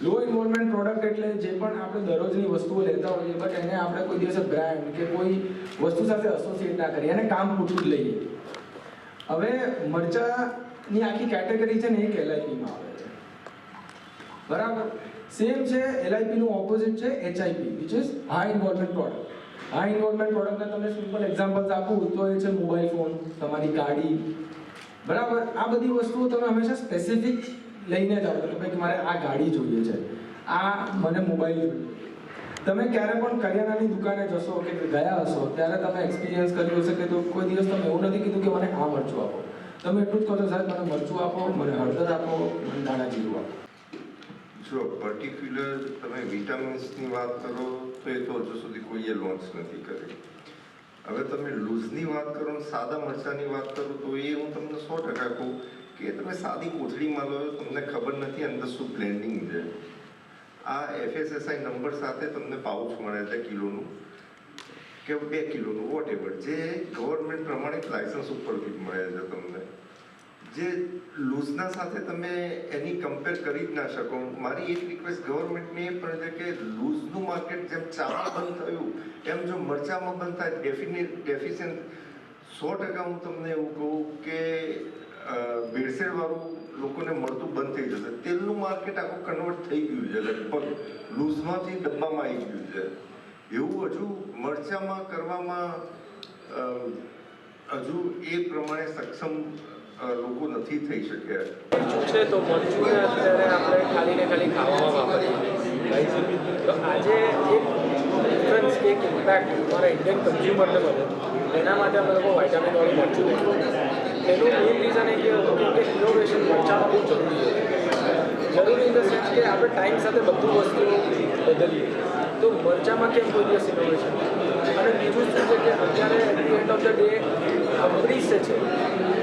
લો involvement product એટલે જે પણ આપણે દરરોજની વસ્તુઓ લેતા હોઈએ બટ એને આપણે કોઈ દિવસ બ્રાન્ડ કે કોઈ વસ્તુ સાથે એસોસિએટ ના કરીએ, એને કામ પૂછું જ લઈએ. હવે મરચાની આખી કેટેગરી છે ને એક એલઆઈપીમાં આવે છે. બરાબર? સેમ છે એલઆઈપીનું ઓપોઝિટ છે HIP which is high involvement product high involvement પ્રોડક્ટના તમને સિમ્પલ એક્ઝામ્પલ્સ આપું, તો એ છે મોબાઈલ ફોન તમારી ગાડી. બરાબર? આ બધી વસ્તુઓ તમે હંમેશા સ્પેસિફિક લઈને જાઓ. કે ભાઈ મારે આ ગાડી જોઈએ છે. આ મને મોબાઈલ જોઈએ. તમે ક્યારે પણ કરિયાણાની દુકાને જશો કે ગયા હશો, ત્યારે તમે એક્સપિરિયન્સ કર્યું હશે કે તો કોઈ દિવસ તમે એવું નથી કીધું કે મને આ મરચું આપો. તમે એટલું જ કહો છો, સાહેબ, મને મરચું આપો, મને હળદર આપો, મને દાણા જીરું આપો. જો પર્ટિક્યુલર તમે વિટામિન્સની વાત કરો, તો એ તો હજુ સુધી કોઈએ લોન્ચ નથી કરી. હવે તમે લૂઝની વાત કરો સાદા મરચાની વાત કરો, તો એ હું તમને સો ટકા કહું તમે સાદી કોથળીમાં લો તમને ખબર નથી, અંદર શું બ્લેન્ડિંગ છે? આ એફએસએસઆઈ નંબર સાથે તમને પાઉચ મળે છે કિલોનું, કે બે કિલોનું વોટ એવર જે ગવર્મેન્ટ પ્રમાણે લાયસન્સ ઉપરથી મળે છે તમને. જે લૂઝના સાથે તમે એની કમ્પેર કરી જ ના શકો. મારી એક રિક્વેસ્ટ ગવર્મેન્ટની એ પણ છે કે લૂઝનું માર્કેટ જેમ ચામાં બંધ થયું, એમ જો મરચામાં બંધ થાય ડેફિનેટ ડેફિશિયન્ટ સો ટકા હું તમને એવું કહું લોકોને મળતું બંધ થઈ જશે. તેલનું માર્કેટ આખું કન્વર્ટ થઈ ગયું છે લગભગ લૂઝમાંથી ડબ્બામાં આવી ગયું છે. એવું હજુ મરચામાં કરવામાં હજુ એ પ્રમાણે સક્ષમ લોકો નથી થઈ શક્યા. મરચું છે તો મરચું અત્યારે આપણે ખાલી ને ખાલી ખાવામાં વાપરીએ. તો આજે એક ડિફરન્સ એક ઇમ્પેક્ટ અમારા ઇન્ડિયન કન્ઝ્યુમરને મળે. એના માટે અમે લોકો વાઇટામિનવાળું મરચું લઈએ એનું મેઇન રીઝન એ હતું કે ઇનોવેશન મરચામાં બહુ જરૂરી જરૂરી ઇન ધ સેન્સ કે આપણે ટાઈમ સાથે બધું વસ્તુ બદલીએ. તો મરચામાં કેમ કોઈ દિવસ ઇનોવેશન અને બીજું શું છે કે અત્યારે at end of the day companies છે.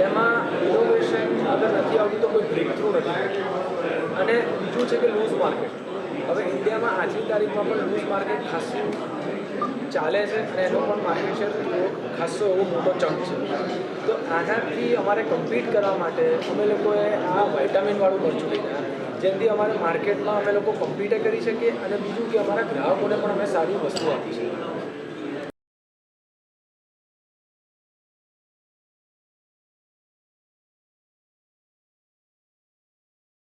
એમાં ઇનોવેશન અગર નથી આવતું તો કોઈ બ્રેક થ્રુ નથી. અને બીજું છે કે લૂઝ માર્કેટ હવે ઇન્ડિયામાં આજની તારીખમાં પણ લૂઝ માર્કેટ ખાસું ચાલે છે અને એનો પણ માર્કેટ શેર ખાસો એવો મોટો ચંક છે. તો આનાથી અમારે કમ્પીટ કરવા માટે અમે લોકોએ આ વાઇટામિનવાળું મરચું લીધા જેથી અમારે માર્કેટમાં અમે લોકો કમ્પીટે કરી શકીએ અને બીજું કે અમારા ગ્રાહકોને પણ અમે સારી વસ્તુ આપી શકીએ.